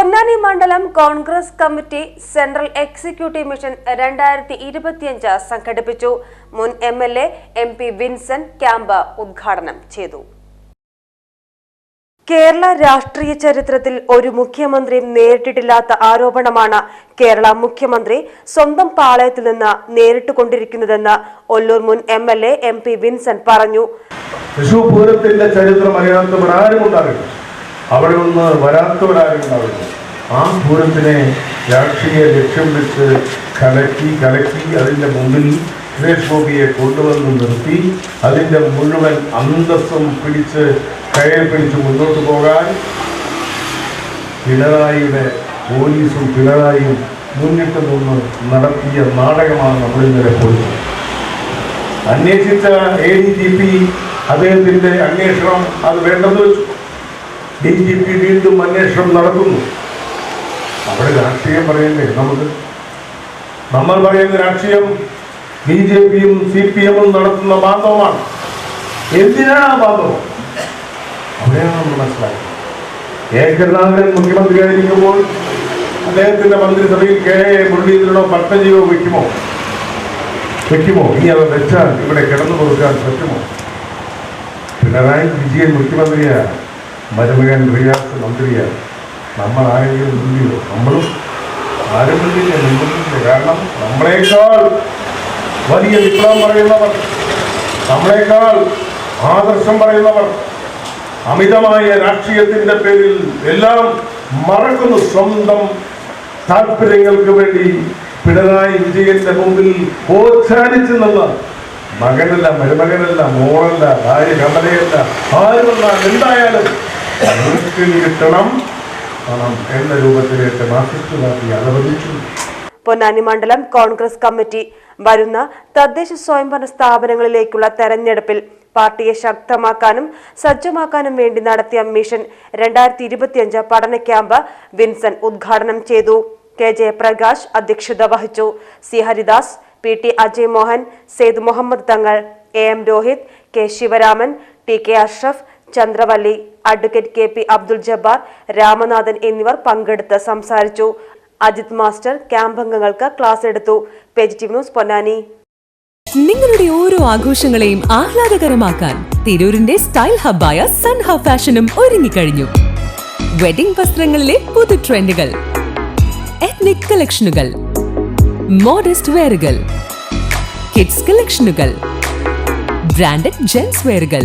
പൊന്നാനി മണ്ഡലം Congress committee central executive mission രണ്ടായിരത്തി ഇരുപത്തിയഞ്ച് സംഘടിപ്പിച്ചു. മുൻ M L A M P Vincent camp ഉദ്ഘാടനം ചെയ്തു. കേരള രാഷ്ട്രീയ ചരിത്രത്തിൽ ഒരു മുഖ്യമന്ത്രിയും നേരിട്ടിട്ടില്ലാത്ത ആരോപണമാണ് കേരള മുഖ്യമന്ത്രി സ്വന്തം പാളയത്തിൽ നിന്ന് നേരിട്ട് കൊണ്ടിരിക്കുന്നതെന്ന് ഒല്ലൂർ മുൻ M L A M P Vincent പറഞ്ഞു. തൃശൂർ പൂരത്തിന്റെ ചരിത്രം അറിയാത്തവർ ആരും അവിടെ ഒന്ന് വരാത്തവരാരും ഉണ്ടാവില്ല ആ പൂരത്തിനെ രാഷ്ട്രീയ ലക്ഷ്യം വെച്ച് കലക്കി കലക്കി അതിന്റെ മുമ്പിൽ സുരേഷ് ഗോപിയെ കൊണ്ടുവന്ന് നിർത്തി അതിന്റെ മുഴുവൻ അന്തസ്സും പിടിച്ച് കയറി പിടിച്ച് മുന്നോട്ട് പോകാൻ പിണറായിയുടെ പോലീസും പിണറായിയും മുന്നിട്ട് നിന്ന് നടത്തിയ നാടകമാണ് നമ്മൾ ഇന്നലെ പോയത് അന്വേഷിച്ച എ ഡി ജി പി അദ്ദേഹത്തിന്റെ അന്വേഷണം അത് വേണ്ടെന്ന് വെച്ചു. ഡി ജി പി വീണ്ടും അന്വേഷണം നടത്തുന്നു അവിടെ രാഷ്ട്രീയം പറയണ്ടേ? നമുക്ക് നമ്മൾ പറയുന്ന രാഷ്ട്രീയം ബി ജെ പിയും സി പി എമ്മും നടത്തുന്ന ബാന്ധവമാണ് എന്തിനാണ് ആ ബാന്ധവം അവിടെയാണ് നമ്മൾ മനസ്സിലാക്കുന്നത് ഏകനാഥൻ മുഖ്യമന്ത്രിയായിരിക്കുമ്പോൾ അദ്ദേഹത്തിന്റെ മന്ത്രിസഭയിൽ കെ എ മുരളീധരനോ പത്മജിയോ വയ്ക്കുമോ വയ്ക്കുമോ ഇനി അത് വെച്ചാൽ ഇവിടെ കിടന്നു കൊടുക്കാൻ പറ്റുമോ? പിണറായി വിജയൻ മുഖ്യമന്ത്രിയാണ് മരുമകൻ റിയാസ് മന്ത്രിയാണ് നമ്മൾ ആരെങ്കിലും മുന്നിലോ നമ്മളും ആരും മുന്നില്ല കാരണം നമ്മളെക്കാൾ വലിയ വിപ്ലവം പറയുന്നവർ നമ്മളെക്കാൾ ആദർശം പറയുന്നവർ അമിതമായ രാഷ്ട്രീയത്തിന്റെ പേരിൽ എല്ലാം മറക്കുന്നു സ്വന്തം താല്പര്യങ്ങൾക്ക് വേണ്ടി പിണറായി വിജയന്റെ മുമ്പിൽ ഓച്ചാനിച്ചു നിന്ന മകനല്ല മരുമകനല്ല മോളല്ല ഭാര്യ കമലയല്ല ആരുമല്ല എന്തായാലും പൊന്നാനി മണ്ഡലം കോൺഗ്രസ് കമ്മിറ്റി വരുന്ന തദ്ദേശ സ്വയംഭരണ സ്ഥാപനങ്ങളിലേക്കുള്ള തെരഞ്ഞെടുപ്പിൽ പാർട്ടിയെ ശക്തമാക്കാനും സജ്ജമാക്കാനും വേണ്ടി നടത്തിയ മിഷൻ രണ്ടായിരത്തി ഇരുപത്തിയഞ്ച് പഠന ക്യാമ്പ് വിൻസൻ ഉദ്ഘാടനം ചെയ്തു. കെ ജയപ്രകാശ് അധ്യക്ഷത വഹിച്ചു. C Haridas P T Ajay Mohan Sayed Muhammad Thangal A M Rohit K Sivaraman T K Ashraf Chandravalli advocate K P Abdul Jabbar Ramanathan എന്നിവർ പങ്കെടുത്ത് സംസാരിച്ചു. അജിത് മാസ്റ്റർ ക്യാമ്പ് അംഗങ്ങൾക്ക് ക്ലാസ് എടുത്തു. Positive news Ponnani. നിങ്ങളുടെ ഓരോ ആഘോഷങ്ങളെയും ആഹ്ലാദകരമാക്കാൻ തിരൂരിന്റെ സ്റ്റൈൽ ഹബ്ബായ സൺ ഹബ് ഫാഷനും ഒരുങ്ങിക്കഴിഞ്ഞു വെഡിംഗ് വസ്ത്രങ്ങളിലെ പുതു ട്രെൻഡുകൾ എത്നിക് കളക്ഷനുകൾ മോഡസ്റ്റ് വെയറുകൾ കിഡ്സ് കളക്ഷനുകൾ ബ്രാൻഡഡ് ജെൻസ് വെയറുകൾ